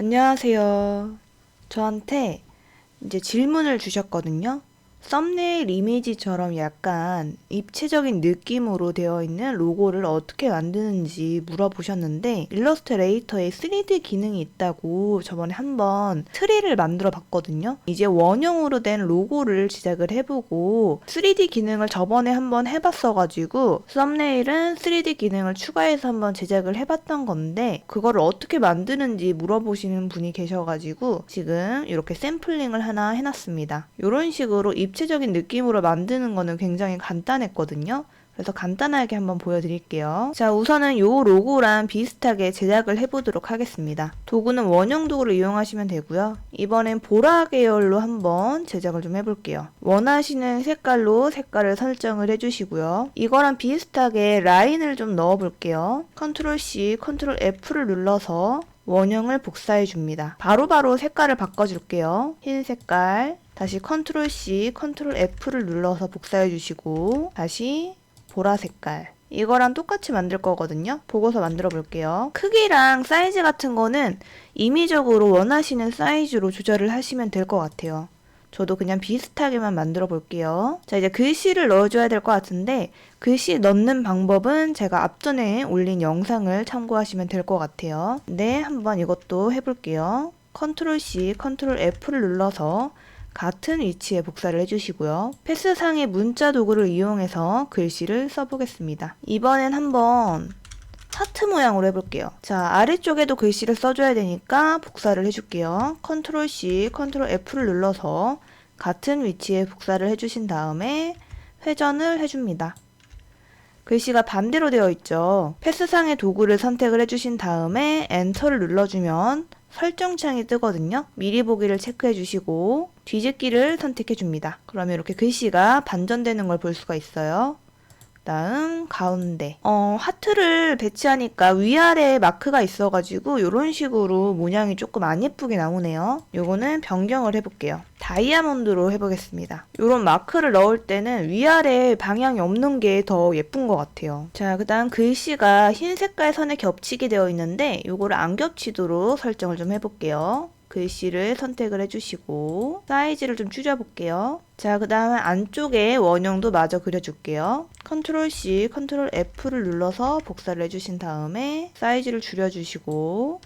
안녕하세요. 저한테 이제 질문을 주셨거든요. 썸네일 이미지처럼 약간 입체적인 느낌으로 되어 있는 로고를 어떻게 만드는지 물어보셨는데 일러스트레이터에 3D 기능이 있다고 저번에 한번 트리를 만들어 봤거든요. 이제 원형으로 된 로고를 제작을 해보고 3D 기능을 저번에 한번 해봤어가지고 썸네일은 3D 기능을 추가해서 한번 제작을 해봤던 건데 그거를 어떻게 만드는지 물어보시는 분이 계셔가지고 지금 이렇게 샘플링을 하나 해놨습니다. 이런 식으로 입 체적인 느낌으로 만드는 거는 굉장히 간단했거든요. 그래서 간단하게 한번 보여드릴게요. 자, 우선은 이 로고랑 비슷하게 제작을 해보도록 하겠습니다. 도구는 원형 도구를 이용하시면 되고요. 이번엔 보라 계열로 한번 제작을 좀 해볼게요. 원하시는 색깔로 색깔을 설정을 해주시고요. 이거랑 비슷하게 라인을 좀 넣어볼게요. 컨트롤 C, 컨트롤 F를 눌러서 원형을 복사해 줍니다. 바로 바로 색깔을 바꿔줄게요. 흰 색깔, 다시 컨트롤 C, 컨트롤 F를 눌러서 복사해 주시고, 다시 보라 색깔. 이거랑 똑같이 만들 거거든요. 보고서 만들어 볼게요. 크기랑 사이즈 같은 거는 임의적으로 원하시는 사이즈로 조절을 하시면 될 것 같아요. 저도 그냥 비슷하게만 만들어 볼게요. 자, 이제 글씨를 넣어줘야 될 것 같은데, 글씨 넣는 방법은 제가 앞전에 올린 영상을 참고하시면 될 것 같아요. 네, 한번 이것도 해볼게요. 컨트롤 C, 컨트롤 F를 눌러서 같은 위치에 복사를 해주시고요. 패스상의 문자 도구를 이용해서 글씨를 써보겠습니다. 이번엔 한번 하트 모양으로 해볼게요. 자, 아래쪽에도 글씨를 써줘야 되니까 복사를 해줄게요. 컨트롤 C, 컨트롤 F를 눌러서 같은 위치에 복사를 해주신 다음에 회전을 해줍니다. 글씨가 반대로 되어 있죠. 패스상의 도구를 선택을 해주신 다음에 엔터를 눌러주면 설정창이 뜨거든요. 미리 보기를 체크해 주시고 뒤집기를 선택해 줍니다. 그러면 이렇게 글씨가 반전되는 걸 볼 수가 있어요. 다음 가운데 어, 하트를 배치하니까 위아래에 마크가 있어가지고 이런 식으로 모양이 조금 안 예쁘게 나오네요. 요거는 변경을 해볼게요. 다이아몬드로 해보겠습니다. 이런 마크를 넣을 때는 위아래 방향이 없는 게 더 예쁜 것 같아요. 자, 그 다음 글씨가 흰 색깔 선에 겹치게 되어 있는데 요거를 안 겹치도록 설정을 좀 해볼게요. 글씨를 선택을 해주시고 사이즈를 좀 줄여볼게요. 자, 그 다음에 안쪽에 원형도 마저 그려줄게요. 컨트롤 C, 컨트롤 F를 눌러서 복사를 해주신 다음에 사이즈를 줄여주시고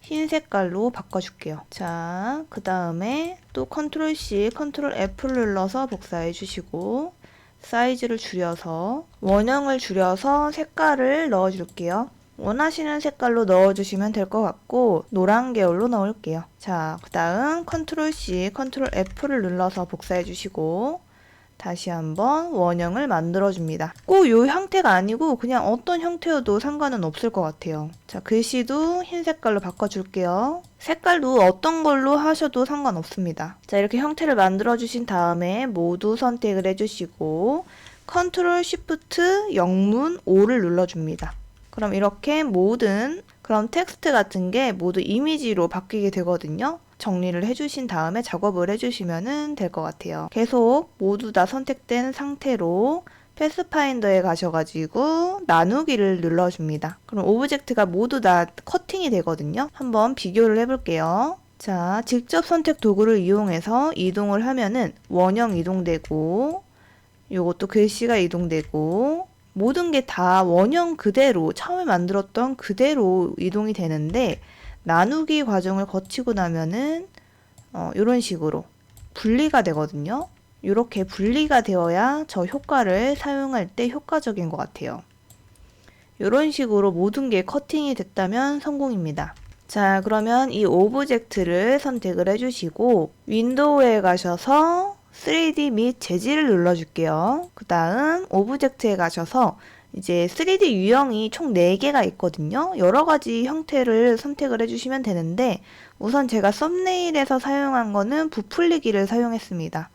흰 색깔로 바꿔줄게요. 자, 그 다음에 또 컨트롤 C, 컨트롤 F를 눌러서 복사해 주시고 사이즈를 줄여서 원형을 줄여서 색깔을 넣어줄게요. 원하시는 색깔로 넣어주시면 될 것 같고 노란 계열로 넣을게요. 자, 그 다음 컨트롤 C, 컨트롤 F를 눌러서 복사해 주시고 다시 한번 원형을 만들어 줍니다. 꼭이 형태가 아니고 그냥 어떤 형태여도 상관은 없을 것 같아요. 자, 글씨도 흰 색깔로 바꿔줄게요. 색깔도 어떤 걸로 하셔도 상관없습니다. 자, 이렇게 형태를 만들어 주신 다음에 모두 선택을 해주시고 컨트롤 쉬프트 영문 5를 눌러줍니다. 그럼 이렇게 모든 그럼 텍스트 같은 게 모두 이미지로 바뀌게 되거든요. 정리를 해주신 다음에 작업을 해주시면 될 것 같아요. 계속 모두 다 선택된 상태로 패스파인더에 가셔가지고 나누기를 눌러줍니다. 그럼 오브젝트가 모두 다 커팅이 되거든요. 한번 비교를 해볼게요. 자, 직접 선택 도구를 이용해서 이동을 하면은 원형 이동되고 요것도 글씨가 이동되고 모든 게 다 원형 그대로 처음에 만들었던 그대로 이동이 되는데 나누기 과정을 거치고 나면은 어, 이런 식으로 분리가 되거든요. 이렇게 분리가 되어야 저 효과를 사용할 때 효과적인 것 같아요. 이런 식으로 모든 게 커팅이 됐다면 성공입니다. 자, 그러면 이 오브젝트를 선택을 해주시고 윈도우에 가셔서 3D 및 재질을 눌러줄게요. 그 다음 오브젝트에 가셔서 이제 3D 유형이 총 4개가 있거든요. 여러 가지 형태를 선택을 해주시면 되는데 우선 제가 썸네일에서 사용한 거는 부풀리기를 사용했습니다.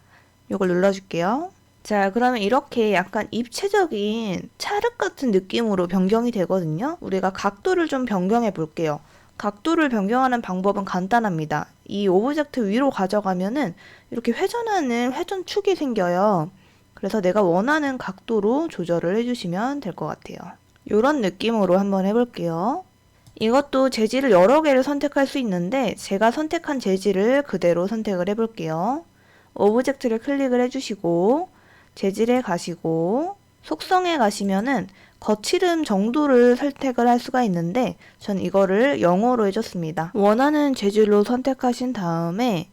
이걸 눌러줄게요. 자, 그러면 이렇게 약간 입체적인 찰흙 같은 느낌으로 변경이 되거든요. 우리가 각도를 좀 변경해 볼게요. 각도를 변경하는 방법은 간단합니다. 이 오브젝트 위로 가져가면은 이렇게 회전하는 회전축이 생겨요. 그래서 내가 원하는 각도로 조절을 해주시면 될 것 같아요. 이런 느낌으로 한번 해볼게요. 이것도 재질을 여러 개를 선택할 수 있는데 제가 선택한 재질을 그대로 선택을 해볼게요. 오브젝트를 클릭을 해주시고 재질에 가시고 속성에 가시면은 거칠음 정도를 선택을 할 수가 있는데 전 이거를 0으로 해줬습니다. 원하는 재질로 선택하신 다음에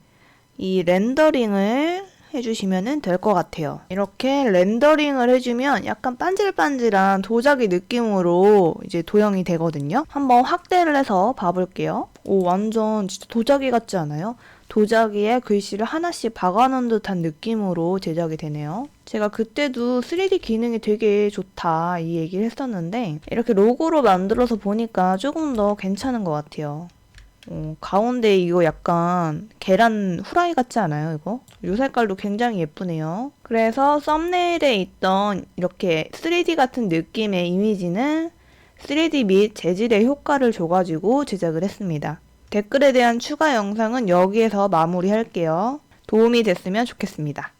이 렌더링을 해주시면 될 것 같아요. 이렇게 렌더링을 해주면 약간 반질반질한 도자기 느낌으로 이제 도형이 되거든요. 한번 확대를 해서 봐볼게요. 오, 완전 진짜 도자기 같지 않아요? 도자기에 글씨를 하나씩 박아놓은 듯한 느낌으로 제작이 되네요. 제가 그때도 3D 기능이 되게 좋다 이 얘기를 했었는데 이렇게 로고로 만들어서 보니까 조금 더 괜찮은 것 같아요. 어, 가운데 이거 약간 계란 후라이 같지 않아요, 이거? 요 색깔도 굉장히 예쁘네요. 그래서 썸네일에 있던 이렇게 3D 같은 느낌의 이미지는 3D 및 재질의 효과를 줘가지고 제작을 했습니다. 댓글에 대한 추가 영상은 여기에서 마무리할게요. 도움이 됐으면 좋겠습니다.